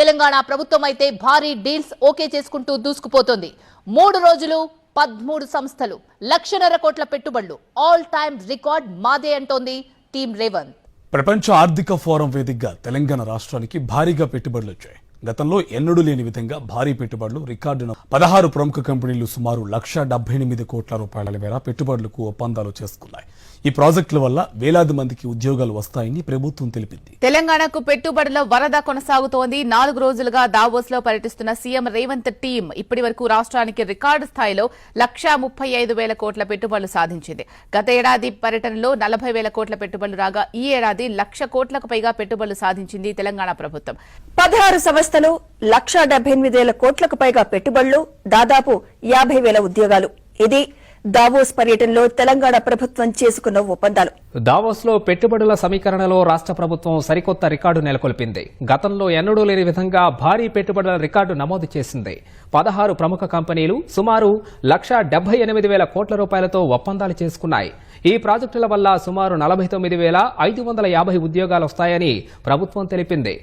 తెలంగాణ ప్రభుత్వం అయితే భారీ డీల్స్ ఓకే చేసుకుంటూ దూసుకుపోతోంది. మూడు రోజులు పదమూడు సంస్థలు లక్షన్నర కోట్ల పెట్టుబడులు. ఆల్ టైమ్ రికార్డ్ మాదే అంటోంది టీం రేవంత్. ప్రపంచ ఆర్థిక ఫోరం వేదికగా తెలంగాణ రాష్ట్రానికి భారీగా పెట్టుబడులు వచ్చాయి గతంలో ఎన్నడూ లేని విధంగా భారీ పెట్టుబడులు రికార్డును పదహారు ప్రముఖ కంపెనీలు సుమారు లక్ష డెబ్బై ఎనిమిది కోట్ల రూపాయల మేర పెట్టుబడులకు ఒప్పందాలు చేసుకున్నాయి. ఈ ప్రాజెక్టుల వల్ల వేలాది మందికి ఉద్యోగాలు వస్తాయని ప్రభుత్వం తెలిపింది. తెలంగాణకు పెట్టుబడుల వరద కొనసాగుతోంది. నాలుగు రోజులుగా దావోస్లో పర్యటిస్తున్న సీఎం రేవంత్ టీం ఇప్పటి వరకు రాష్ట్రానికి రికార్డు స్థాయిలో లక్షా ముప్పై ఐదు వేల కోట్ల పెట్టుబడులు సాధించింది. గత ఏడాది పర్యటనలో నలభై వేల కోట్ల పెట్టుబడులు రాగా ఈ ఏడాది లక్ష కోట్లకు పైగా పెట్టుబడులు సాధించింది తెలంగాణ ప్రభుత్వం. పదహారు సంస్థలు లక్షా డెబ్బై ఎనిమిది వేల కోట్లకు పైగా పెట్టుబడులు దాదాపు యాభై వేల ఉద్యోగాలు. ఇది దావోస్ పర్యటనలో తెలంగాణ ప్రభుత్వం చేసుకున్న ఒప్పందాలు. దావోస్లో పెట్టుబడుల సమీకరణలో రాష్ట్ర ప్రభుత్వం సరికొత్త రికార్డు నెలకొల్పింది. గతంలో ఎన్నడూ లేని విధంగా భారీ పెట్టుబడుల రికార్డు నమోదు చేసింది. పదహారు ప్రముఖ కంపెనీలు సుమారు లక్ష డెబ్బై ఎనిమిది వేల కోట్ల రూపాయలతో ఒప్పందాలు చేసుకున్నాయి. ఈ ప్రాజెక్టుల వల్ల సుమారు నలభై తొమ్మిది వేల ఐదు వందల యాభై ఉద్యోగాలు వస్తాయని ప్రభుత్వం తెలిపింది.